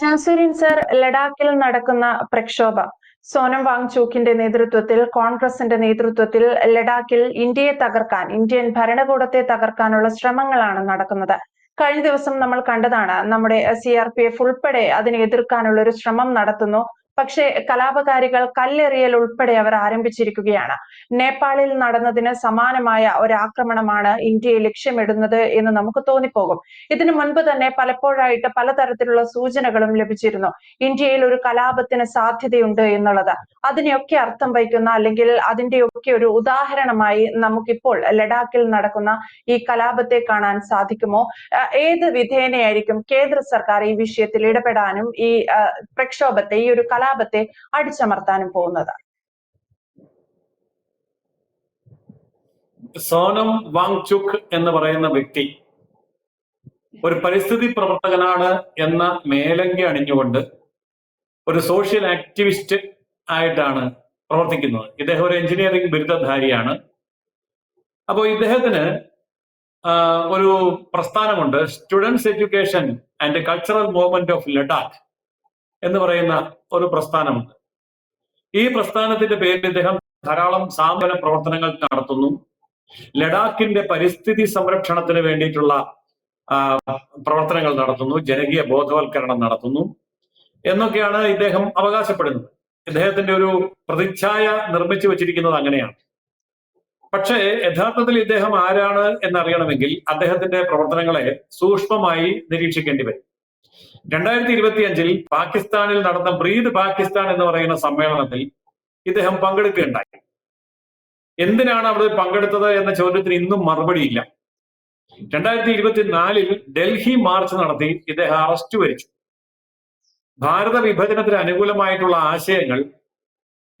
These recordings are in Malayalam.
ജാസുരിൻ സർ ലഡാക്കിൽ നടക്കുന്ന പ്രക്ഷോഭം. സോനം വാങ്ചൂക്കിന്റെ നേതൃത്വത്തിൽ കോൺഗ്രസിന്റെ നേതൃത്വത്തിൽ ലഡാക്കിൽ ഇന്ത്യയെ തകർക്കാൻ ഇന്ത്യൻ ഭരണകൂടത്തെ തകർക്കാനുള്ള ശ്രമങ്ങളാണ് നടക്കുന്നത്. കഴിഞ്ഞ ദിവസം നമ്മൾ കണ്ടതാണ് നമ്മുടെ സി ആർ പി എഫ് ഉൾപ്പെടെ അതിനെ എതിർക്കാനുള്ള ഒരു ശ്രമം നടത്തുന്നു. പക്ഷേ കലാപകാരികൾ കല്ലെറിയൽ ഉൾപ്പെടെ അവർ ആരംഭിച്ചിരിക്കുകയാണ്. നേപ്പാളിൽ നടന്നതിന് സമാനമായ ഒരു ആക്രമണമാണ് ഇന്ത്യയെ ലക്ഷ്യമിടുന്നത് എന്ന് നമുക്ക് തോന്നിപ്പോകും. ഇതിനു മുൻപ് തന്നെ പലപ്പോഴായിട്ട് പലതരത്തിലുള്ള സൂചനകളും ലഭിച്ചിരുന്നു. ഇന്ത്യയിൽ ഒരു കലാപത്തിന് സാധ്യതയുണ്ട് എന്നുള്ളത്. അതിനെയൊക്കെ അർത്ഥം വഹിക്കുന്ന അല്ലെങ്കിൽ അതിന്റെയൊക്കെ ഒരു ഉദാഹരണമായി നമുക്കിപ്പോൾ ലഡാക്കിൽ നടക്കുന്ന ഈ കലാപത്തെ കാണാൻ സാധിക്കുമോ? ഏത് വിധേനയായിരിക്കും കേന്ദ്ര സർക്കാർ ഈ വിഷയത്തിൽ ഇടപെടാനും ഈ പ്രക്ഷോഭത്തെ ഈ ഒരു കലാപത്തെ അടിച്ചമർത്താനും പോകുന്നത്. സോനം വാങ്ചുക് എന്ന് പറയുന്ന വ്യക്തി ഒരു പരിസ്ഥിതി പ്രവർത്തകനാണ് എന്ന മേലങ്കി അണിഞ്ഞുകൊണ്ട് ഒരു സോഷ്യൽ ആക്ടിവിസ്റ്റ് ആയിട്ടാണ് പ്രവർത്തിക്കുന്നത്. ഇദ്ദേഹം ഒരു എഞ്ചിനീയറിംഗ് ബിരുദധാരിയാണ്. അപ്പോൾ ഇദ്ദേഹത്തിന് ഒരു പ്രസ്ഥാനമുണ്ട്. Students education and cultural movement of Ladakh എന്ന് പറയുന്ന ഒരു പ്രസ്ഥാനമുണ്ട്. ഈ പ്രസ്ഥാനത്തിന്റെ പേരിൽ ഇദ്ദേഹം ധാരാളം സാന്ത്വന പ്രവർത്തനങ്ങൾ നടത്തുന്നു. ലഡാക്കിന്റെ പരിസ്ഥിതി സംരക്ഷണത്തിന് വേണ്ടിയിട്ടുള്ള പ്രവർത്തനങ്ങൾ നടത്തുന്നു. ജനകീയ ബോധവൽക്കരണം നടത്തുന്നു. എന്നൊക്കെയാണ് ഇദ്ദേഹം അവകാശപ്പെടുന്നത്. ഇദ്ദേഹത്തിന്റെ ഒരു പ്രതിച്ഛായ നിർമ്മിച്ചു വെച്ചിരിക്കുന്നത് അങ്ങനെയാണ്. പക്ഷേ യഥാർത്ഥത്തിൽ ഇദ്ദേഹം ആരാണ് എന്നറിയണമെങ്കിൽ അദ്ദേഹത്തിന്റെ പ്രവർത്തനങ്ങളെ സൂക്ഷ്മമായി നിരീക്ഷിക്കേണ്ടി വരും. രണ്ടായിരത്തി ഇരുപത്തി അഞ്ചിൽ പാകിസ്ഥാനിൽ നടന്ന ബ്രീദ് പാകിസ്ഥാൻ എന്ന് പറയുന്ന സമ്മേളനത്തിൽ ഇദ്ദേഹം പങ്കെടുക്കുകയുണ്ടായി. എന്തിനാണ് അവിടെ പങ്കെടുത്തത് എന്ന ചോദ്യത്തിന് ഇന്നും മറുപടിയില്ല രണ്ടായിരത്തി ഇരുപത്തിനാലിൽ ഡൽഹി മാർച്ച് നടത്തി ഇദ്ദേഹം അറസ്റ്റ് വരിച്ചു. ഭാരത വിഭജനത്തിന് അനുകൂലമായിട്ടുള്ള ആശയങ്ങൾ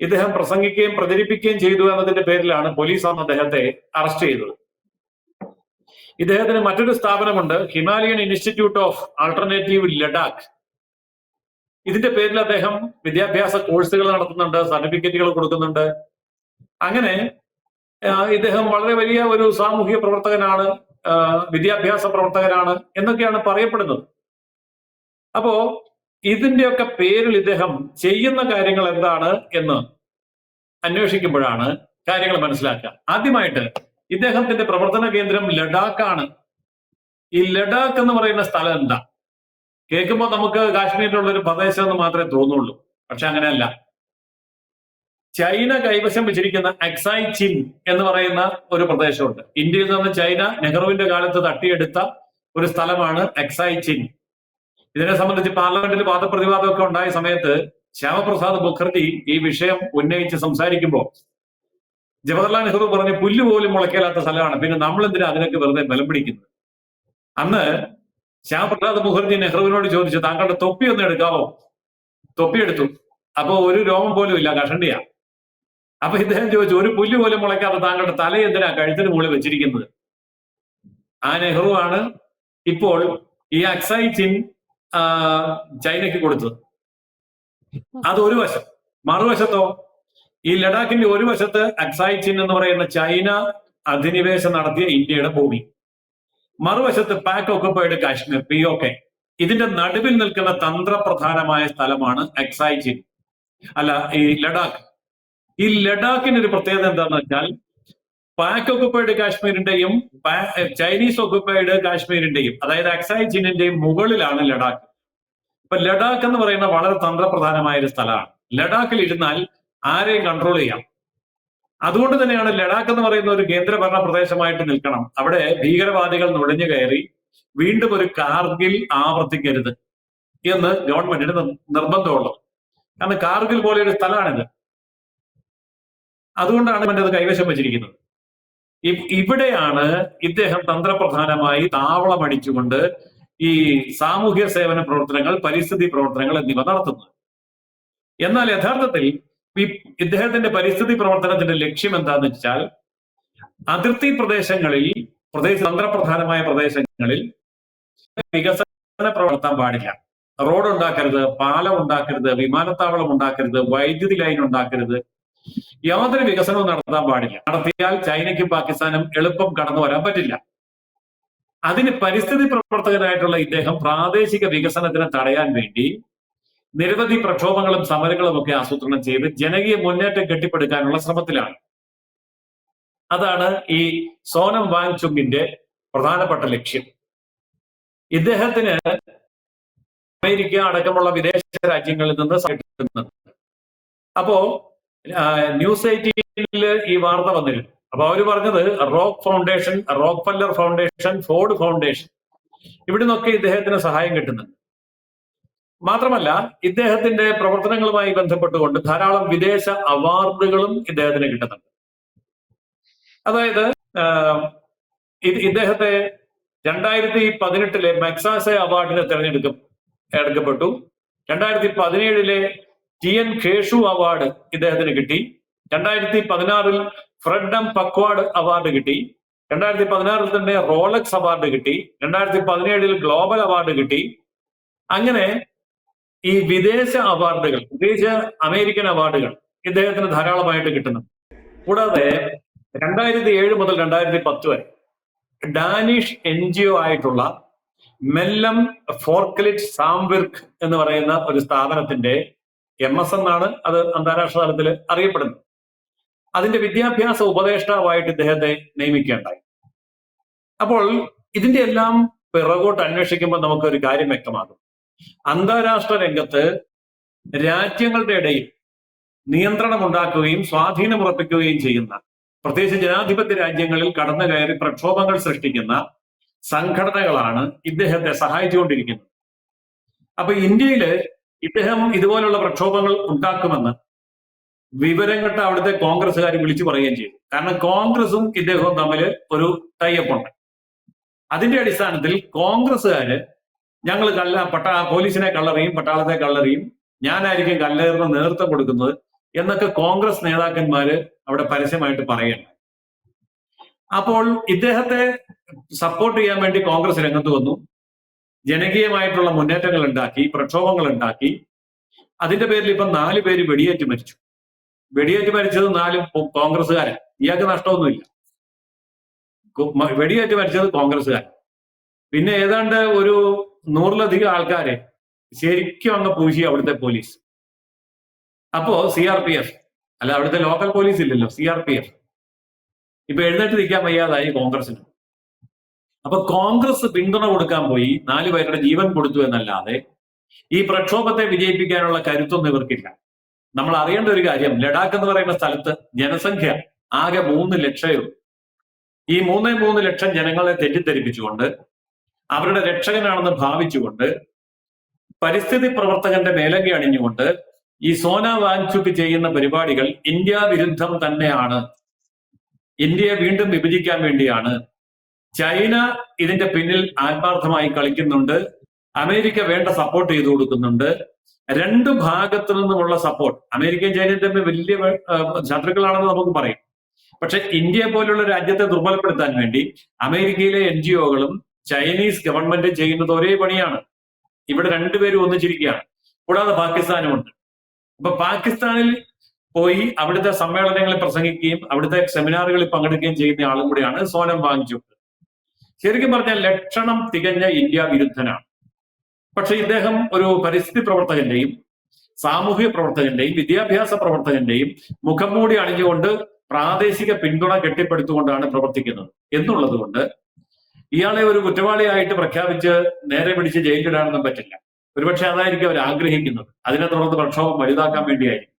ഇദ്ദേഹം പ്രസംഗിക്കുകയും പ്രചരിപ്പിക്കുകയും ചെയ്തു എന്നതിന്റെ പേരിലാണ് പോലീസ് അന്ന് അദ്ദേഹത്തെ അറസ്റ്റ് ചെയ്തത്. ഇദ്ദേഹത്തിന് മറ്റൊരു സ്ഥാപനമുണ്ട് Himalayan institute of alternative Ladakh. ഇതിന്റെ പേരിൽ അദ്ദേഹം വിദ്യാഭ്യാസ കോഴ്സുകൾ നടത്തുന്നുണ്ട് സർട്ടിഫിക്കറ്റുകൾ കൊടുക്കുന്നുണ്ട്. അങ്ങനെ ഇദ്ദേഹം വളരെ വലിയ ഒരു സാമൂഹിക പ്രവർത്തകനാണ് വിദ്യാഭ്യാസ പ്രവർത്തകനാണ് എന്നൊക്കെയാണ് പറയപ്പെടുന്നത്. അപ്പോ ഇതിന്റെയൊക്കെ പേരിൽ ഇദ്ദേഹം ചെയ്യുന്ന കാര്യങ്ങൾ എന്താണ് എന്ന് അന്വേഷിക്കുമ്പോഴാണ് കാര്യങ്ങൾ മനസ്സിലാക്കുക. ആദ്യമായിട്ട് ഇദ്ദേഹത്തിന്റെ പ്രവർത്തന കേന്ദ്രം ലഡാക്കാണ്. ഈ ലഡാക്ക് എന്ന് പറയുന്ന സ്ഥലം എന്താ? കേൾക്കുമ്പോൾ നമുക്ക് കാശ്മീരിലുള്ള ഒരു പ്രദേശം എന്ന് മാത്രമേ തോന്നുള്ളൂ. പക്ഷെ അങ്ങനെയല്ല. ചൈന കൈവശം വെച്ചിരിക്കുന്ന അക്സൈ ചിൻ എന്ന് പറയുന്ന ഒരു പ്രദേശമുണ്ട്. ഇന്ത്യയിൽ നിന്ന് ചൈന നെഹ്റുവിന്റെ കാലത്ത് തട്ടിയെടുത്ത ഒരു സ്ഥലമാണ് അക്സൈ ചിൻ. ഇതിനെ സംബന്ധിച്ച് പാർലമെന്റിൽ വാദപ്രതിവാദമൊക്കെ ഉണ്ടായ സമയത്ത് ശ്യാമപ്രസാദ് മുഖർജി ഈ വിഷയം ഉന്നയിച്ച് സംസാരിക്കുമ്പോൾ ജവഹർലാൽ നെഹ്റു പറഞ്ഞു പുല്ല് പോലും മുളയ്ക്കാത്ത സ്ഥലമാണ്. പിന്നെ നമ്മൾ എന്തിനാ അതിനൊക്കെ വെറുതെ ബലം പിടിക്കുന്നത്? അന്ന് ശ്യാമപ്രസാദ് മുഖർജി നെഹ്റുവിനോട് ചോദിച്ചു താങ്കളുടെ തൊപ്പി ഒന്ന് എടുക്കാവോ? തൊപ്പി എടുത്തു. അപ്പൊ ഒരു രോമം പോലും ഇല്ല കഷണ്ടിയാ. അപ്പൊ ഇദ്ദേഹം ചോദിച്ചു ഒരു പുല്ല് പോലും മുളയ്ക്കാത്ത താങ്കളുടെ തല എന്തിനാ കഴുത്തിന് മുകളിൽ വെച്ചിരിക്കുന്നത്? ആ നെഹ്റു ആണ് ഇപ്പോൾ ഈ അക്സൈ ചിൻ ചൈനയ്ക്ക് കൊടുത്തത്. അത് ഒരു വശം. മറുവശത്തോ ഈ ലഡാക്കിന്റെ ഒരു വശത്ത് അക്സായ് ചിൻ എന്ന് പറയുന്ന ചൈന അധിനിവേശം നടത്തിയ ഇന്ത്യയുടെ ഭൂമി. മറുവശത്ത് Pak occupied Kashmir P O K ഇതിന്റെ നടുവിൽ നിൽക്കുന്ന തന്ത്രപ്രധാനമായ സ്ഥലമാണ് അക്സായ് ചിൻ. അല്ല ഈ ലഡാക്ക്. ഈ ലഡാക്കിന്റെ ഒരു പ്രത്യേകത എന്താണെന്ന് വെച്ചാൽ പാക് ഒക്കുപ്പൈഡ് കാശ്മീരിന്റെയും ചൈനീസ് ഒക്കുപ്പൈഡ് കാശ്മീരിന്റെയും അതായത് അക്സായ് ചിന്നിന്റെയും മുകളിലാണ് ലഡാക്ക്. ഇപ്പൊ ലഡാക്ക് എന്ന് പറയുന്ന വളരെ തന്ത്രപ്രധാനമായ ഒരു സ്ഥലമാണ്. ലഡാക്കിൽ ഇരുന്നാൽ ആരെയും കൺട്രോൾ ചെയ്യാം. അതുകൊണ്ട് തന്നെയാണ് ലഡാക്ക് എന്ന് പറയുന്ന ഒരു കേന്ദ്രഭരണ പ്രദേശമായിട്ട് നിൽക്കണം. അവിടെ ഭീകരവാദികൾ നുഴഞ്ഞു കയറി വീണ്ടും ഒരു കാർഗിൽ ആവർത്തിക്കരുത് എന്ന് ഗവൺമെന്റിന് നിർ- നിർബന്ധമുള്ളത്. കാരണം കാർഗിൽ പോലെ ഒരു സ്ഥലമാണിത്. അതുകൊണ്ടാണ് അത് കൈവശം വെച്ചിരിക്കുന്നത്. ഇവിടെയാണ് ഇദ്ദേഹം തന്ത്രപ്രധാനമായി താവളമടിച്ചുകൊണ്ട് ഈ സാമൂഹ്യ സേവന പ്രവർത്തനങ്ങൾ പരിസ്ഥിതി പ്രവർത്തനങ്ങൾ എന്നിവ നടത്തുന്നത്. എന്നാൽ യഥാർത്ഥത്തിൽ ഈ ഇദ്ദേഹത്തിന്റെ പരിസ്ഥിതി പ്രവർത്തനത്തിന്റെ ലക്ഷ്യം എന്താന്ന് വെച്ചാൽ അതിർത്തി പ്രദേശങ്ങളിൽ പ്രദേശ തന്ത്രപ്രധാനമായ പ്രദേശങ്ങളിൽ വികസന പ്രവർത്തനം പാടില്ല. റോഡ് ഉണ്ടാക്കരുത് പാലം ഉണ്ടാക്കരുത് വിമാനത്താവളം ഉണ്ടാക്കരുത് വൈദ്യുതി ലൈൻ ഉണ്ടാക്കരുത്. യാതൊരു വികസനവും നടത്താൻ പാടില്ല. നടത്തിയാൽ ചൈനയ്ക്കും പാകിസ്ഥാനും എളുപ്പം കടന്നു വരാൻ പറ്റില്ല. അതിന് പരിസ്ഥിതി പ്രവർത്തകനായിട്ടുള്ള ഇദ്ദേഹം പ്രാദേശിക വികസനത്തിന് തടയാൻ വേണ്ടി നിരവധി പ്രക്ഷോഭങ്ങളും സമരങ്ങളും ഒക്കെ ആസൂത്രണം ചെയ്ത് ജനകീയ മുന്നേറ്റം കെട്ടിപ്പടുക്കാനുള്ള ശ്രമത്തിലാണ്. അതാണ് ഈ സോനം വാങ്ചുങ്ങിന്റെ പ്രധാനപ്പെട്ട ലക്ഷ്യം. ഇദ്ദേഹത്തിന് അമേരിക്ക അടക്കമുള്ള വിദേശ രാജ്യങ്ങളിൽ നിന്ന് കിട്ടുന്നുണ്ട് അപ്പോ ന്യൂസ് എയ്റ്റീനിൽ ഈ വാർത്ത വന്നിരുന്നു. അപ്പൊ അവർ പറഞ്ഞത് rock foundation Rockefeller foundation Ford foundation. ഇവിടെ നിന്നൊക്കെ ഇദ്ദേഹത്തിന് സഹായം കിട്ടുന്നുണ്ട്. മാത്രമല്ല ഇദ്ദേഹത്തിന്റെ പ്രവർത്തനങ്ങളുമായി ബന്ധപ്പെട്ടുകൊണ്ട് ധാരാളം വിദേശ അവാർഡുകളും ഇദ്ദേഹത്തിന് കിട്ടുന്നുണ്ട്. അതായത് ഇദ്ദേഹത്തെ രണ്ടായിരത്തി പതിനെട്ടിലെ മെക്സാസെ അവാർഡിന് തെരഞ്ഞെടുക്കും എടുക്കപ്പെട്ടു. രണ്ടായിരത്തി പതിനേഴിലെ ടി എൻ ഖേഷു അവാർഡ് ഇദ്ദേഹത്തിന് കിട്ടി. രണ്ടായിരത്തി പതിനാറിൽ ഫ്രെഡം പക്വാഡ് അവാർഡ് കിട്ടി. രണ്ടായിരത്തി പതിനാറിൽ തന്നെ റോളക്സ് അവാർഡ് കിട്ടി. രണ്ടായിരത്തി പതിനേഴിൽ ഗ്ലോബൽ അവാർഡ് കിട്ടി. അങ്ങനെ ഈ വിദേശ അവാർഡുകൾ വിദേശ അമേരിക്കൻ അവാർഡുകൾ ഇദ്ദേഹത്തിന് ധാരാളമായിട്ട് കിട്ടുന്നു. കൂടാതെ രണ്ടായിരത്തി ഏഴ് മുതൽ രണ്ടായിരത്തി പത്ത് വരെ ഡാനിഷ് എൻ ജി ഒ ആയിട്ടുള്ള മെല്ലം ഫോർക്ലിറ്റ് സാംവിർക്ക് എന്ന് പറയുന്ന ഒരു സ്ഥാപനത്തിന്റെ എം എസ് എന്നാണ് അത് അന്താരാഷ്ട്ര തലത്തിൽ അറിയപ്പെടുന്നത്. അതിന്റെ വിദ്യാഭ്യാസ ഉപദേഷ്ടാവായിട്ട് ഇദ്ദേഹത്തെ നിയമിക്കുകയുണ്ടായി. അപ്പോൾ ഇതിന്റെ എല്ലാം പിറകോട്ട് അന്വേഷിക്കുമ്പോൾ നമുക്ക് ഒരു കാര്യം വ്യക്തമാകും. അന്താരാഷ്ട്ര രംഗത്ത് രാജ്യങ്ങളുടെ ഇടയിൽ നിയന്ത്രണം ഉണ്ടാക്കുകയും സ്വാധീനം ഉറപ്പിക്കുകയും ചെയ്യുന്ന പ്രത്യേകിച്ച് ജനാധിപത്യ രാജ്യങ്ങളിൽ കടന്നു കയറി പ്രക്ഷോഭങ്ങൾ സൃഷ്ടിക്കുന്ന സംഘടനകളാണ് ഇദ്ദേഹത്തെ സഹായിച്ചുകൊണ്ടിരിക്കുന്നത്. അപ്പൊ ഇന്ത്യയിൽ ഇദ്ദേഹം ഇതുപോലുള്ള പ്രക്ഷോഭങ്ങൾ ഉണ്ടാക്കുമെന്ന് വിവരം കെട്ട അവിടുത്തെ കോൺഗ്രസ്സുകാർ വിളിച്ചു പറയുകയും ചെയ്തു. കാരണം കോൺഗ്രസും ഇദ്ദേഹവും തമ്മിൽ ഒരു ടൈപ്പ് ഉണ്ട്. അതിന്റെ അടിസ്ഥാനത്തിൽ കോൺഗ്രസ്സുകാര് ഞങ്ങൾ കല്ല പട്ടാ പോലീസിനെ കള്ളറിയും പട്ടാളത്തെ കള്ളറിയും ഞാനായിരിക്കും കല്ലേറിന് നേതൃത്വം കൊടുക്കുന്നത് എന്നൊക്കെ കോൺഗ്രസ് നേതാക്കന്മാര് അവിടെ പരസ്യമായിട്ട് പറയണം അപ്പോൾ ഇദ്ദേഹത്തെ സപ്പോർട്ട് ചെയ്യാൻ വേണ്ടി കോൺഗ്രസ് രംഗത്ത് വന്നു. ജനകീയമായിട്ടുള്ള മുന്നേറ്റങ്ങൾ ഉണ്ടാക്കി പ്രക്ഷോഭങ്ങൾ ഉണ്ടാക്കി. അതിന്റെ പേരിൽ ഇപ്പം നാല് പേര് വെടിയേറ്റ് മരിച്ചു. വെടിയേറ്റ് മരിച്ചത് നാല് കോൺഗ്രസ്സുകാരൻ ഇയാൾക്ക് നഷ്ടമൊന്നുമില്ല. വെടിയേറ്റ് മരിച്ചത് കോൺഗ്രസ്സുകാരൻ പിന്നെ ഏതാണ്ട് ഒരു നൂറിലധികം ആൾക്കാരെ ശരിക്കും അങ്ങ് പൂശി അവിടുത്തെ പോലീസ് അപ്പോ സി ആർ പി എഫ് അല്ല അവിടുത്തെ ലോക്കൽ പോലീസ് ഇല്ലല്ലോ സി ആർ പി എഫ് ഇപ്പൊ എഴുന്നേറ്റ് നിൽക്കാൻ വയ്യാതായി കോൺഗ്രസിന് അപ്പൊ കോൺഗ്രസ് പിന്തുണ കൊടുക്കാൻ പോയി നാല് പേരുടെ ജീവൻ കൊടുത്തു എന്നല്ലാതെ ഈ പ്രക്ഷോഭത്തെ വിജയിപ്പിക്കാനുള്ള കരുത്തൊന്നും ഇവർക്കില്ല. നമ്മൾ അറിയേണ്ട ഒരു കാര്യം ലഡാക്ക് എന്ന് പറയുന്ന സ്ഥലത്ത് ജനസംഖ്യ ആകെ മൂന്ന് ലക്ഷമേ ഈ മൂന്നേ മൂന്ന് ലക്ഷം ജനങ്ങളെ തെറ്റിദ്ധരിപ്പിച്ചുകൊണ്ട് അവരുടെ രക്ഷകനാണെന്ന് ഭാവിച്ചുകൊണ്ട് പരിസ്ഥിതി പ്രവർത്തകന്റെ മേലങ്കി അണിഞ്ഞുകൊണ്ട് ഈ സോന വാങ്ചുക്ക് ചെയ്യുന്ന പരിപാടികൾ ഇന്ത്യ വിരുദ്ധം തന്നെയാണ്. ഇന്ത്യയെ വീണ്ടും വിഭജിക്കാൻ വേണ്ടിയാണ്. ചൈന ഇതിന്റെ പിന്നിൽ ആത്മാർത്ഥമായി കളിക്കുന്നുണ്ട്. അമേരിക്ക വേണ്ട സപ്പോർട്ട് ചെയ്തു കൊടുക്കുന്നുണ്ട്. രണ്ട് ഭാഗത്തു നിന്നുമുള്ള സപ്പോർട്ട് അമേരിക്കയും ചൈനയും തമ്മിൽ വലിയ ശത്രുക്കളാണെന്ന് നമുക്ക് പറയും. പക്ഷെ ഇന്ത്യയെ പോലുള്ള രാജ്യത്തെ ദുർബലപ്പെടുത്താൻ വേണ്ടി അമേരിക്കയിലെ എൻ ജി ഒകളും ചൈനീസ് ഗവൺമെന്റ് ചെയ്യുന്നത് ഒരേ പണിയാണ്. ഇവിടെ രണ്ടുപേരും ഒന്നിച്ചിരിക്കുകയാണ്. കൂടാതെ പാകിസ്ഥാനും ഉണ്ട്. അപ്പൊ പാകിസ്ഥാനിൽ പോയി അവിടുത്തെ സമ്മേളനങ്ങളിൽ പ്രസംഗിക്കുകയും അവിടുത്തെ സെമിനാറുകളിൽ പങ്കെടുക്കുകയും ചെയ്യുന്ന ആളും കൂടിയാണ് സോനം വാങ്ചുക് ശരിക്കും പറഞ്ഞാൽ ലക്ഷണം തികഞ്ഞ ഇന്ത്യ വിരുദ്ധനാണ്. പക്ഷെ ഇദ്ദേഹം ഒരു പരിസ്ഥിതി പ്രവർത്തകന്റെയും സാമൂഹിക പ്രവർത്തകന്റെയും വിദ്യാഭ്യാസ പ്രവർത്തകന്റെയും മുഖം മൂടി അണിഞ്ഞുകൊണ്ട് പ്രാദേശിക പിന്തുണ കെട്ടിപ്പടുത്തുകൊണ്ടാണ് പ്രവർത്തിക്കുന്നത്. എന്നുള്ളത് കൊണ്ട് ഇയാളെ ഒരു കുറ്റവാളിയായിട്ട് പ്രഖ്യാപിച്ച് നേരെ പിടിച്ച് ജയിലിലിടാനൊന്നും പറ്റില്ല. ഒരുപക്ഷെ അതായിരിക്കും അവർ ആഗ്രഹിക്കുന്നത്. അതിനെ തുടർന്ന് പ്രക്ഷോഭം വലുതാക്കാൻ വേണ്ടിയായിരിക്കും.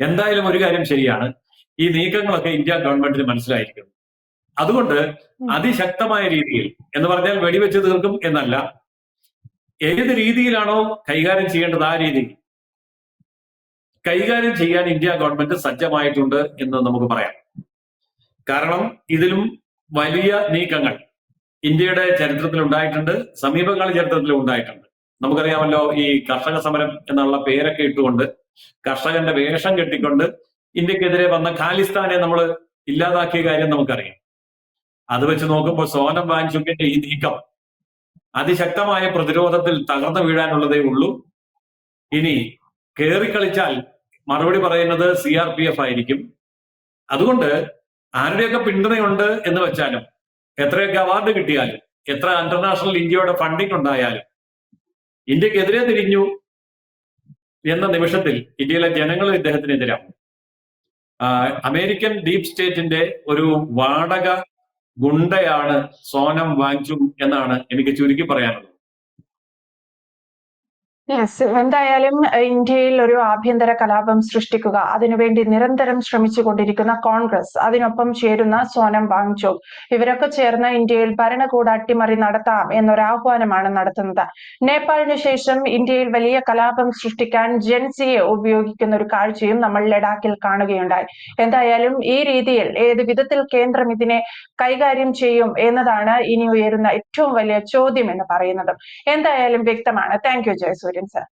എന്തായാലും ഒരു കാര്യം ശരിയാണ്. ഈ നീക്കങ്ങളൊക്കെ ഇന്ത്യ ഗവൺമെന്റിന് മനസ്സിലായിരിക്കുന്നു. അതുകൊണ്ട് അതിശക്തമായ രീതിയിൽ എന്ന് പറഞ്ഞാൽ വെടിവെച്ച് തീർക്കും എന്നല്ല. ഏത് രീതിയിലാണോ കൈകാര്യം ചെയ്യേണ്ടത് ആ രീതി. കൈകാര്യം ചെയ്യാൻ ഇന്ത്യ ഗവൺമെന്റ് സജ്ജമായിട്ടുണ്ട് എന്ന് നമുക്ക് പറയാം. കാരണം ഇതിലും വലിയ നീക്കങ്ങൾ ഇന്ത്യയുടെ ചരിത്രത്തിൽ ഉണ്ടായിട്ടുണ്ട് സമീപകാല ചരിത്രത്തിൽ ഉണ്ടായിട്ടുണ്ട്. നമുക്കറിയാമല്ലോ ഈ കർഷക സമരം എന്നുള്ള പേരൊക്കെ ഇട്ടുകൊണ്ട് കർഷകന്റെ വേഷം കെട്ടിക്കൊണ്ട് ഇന്ത്യക്കെതിരെ വന്ന ഖാലിസ്ഥാനെ നമ്മൾ ഇല്ലാതാക്കിയ കാര്യം നമുക്കറിയാം. അത് വെച്ച് നോക്കുമ്പോൾ സോനം വാഞ്ചുക്കിന്റെ ഈ നീക്കം. അതിശക്തമായ പ്രതിരോധത്തിൽ തകർന്നു വീഴാനുള്ളതേ ഉള്ളൂ. ഇനി കേറിക്കളിച്ചാൽ മറുപടി പറയുന്നത് സി ആർ പി എഫ് ആയിരിക്കും. അതുകൊണ്ട് ആരുടെയൊക്കെ പിന്തുണയുണ്ട് എന്ന് വെച്ചാലും എത്രയൊക്കെ അവാർഡ് കിട്ടിയാലും എത്ര ഇന്റർനാഷണൽ ഇന്ത്യയുടെ ഫണ്ടിങ് ഉണ്ടായാലും ഇന്ത്യക്കെതിരെ തിരിഞ്ഞു എന്ന നിമിഷത്തിൽ ഇന്ത്യയിലെ ജനങ്ങൾ ഇദ്ദേഹത്തിനെതിരാകും. അമേരിക്കൻ ഡീപ് സ്റ്റേറ്റിന്റെ ഒരു വാടക ഗുണ്ടയാണ് സോനം വാങ്ചു എന്നാണ് എനിക്ക് ചുരുക്കി പറയാനുള്ളത്. യെസ് എന്തായാലും ഇന്ത്യയിൽ ഒരു ആഭ്യന്തര കലാപം സൃഷ്ടിക്കുക അതിനുവേണ്ടി നിരന്തരം ശ്രമിച്ചു കൊണ്ടിരിക്കുന്ന കോൺഗ്രസ് അതിനൊപ്പം ചേരുന്ന സോനം വാങ്ചോക് ഇവരൊക്കെ ചേർന്ന് ഇന്ത്യയിൽ ഭരണകൂട അട്ടിമറി നടത്താം എന്നൊരാഹ്വാനമാണ് നടത്തുന്നത്. നേപ്പാളിന് ശേഷം ഇന്ത്യയിൽ വലിയ കലാപം സൃഷ്ടിക്കാൻ ജെൻസിയെ ഉപയോഗിക്കുന്ന ഒരു കാഴ്ചയും നമ്മൾ ലഡാക്കിൽ കാണുകയുണ്ടായി. എന്തായാലും ഈ രീതിയിൽ ഏത് വിധത്തിൽ കേന്ദ്രം ഇതിനെ കൈകാര്യം ചെയ്യും എന്നതാണ് ഇനി ഉയരുന്ന ഏറ്റവും വലിയ ചോദ്യം എന്ന് പറയുന്നത്. എന്തായാലും വ്യക്തമാണ്. Thank you Jayasuryan sir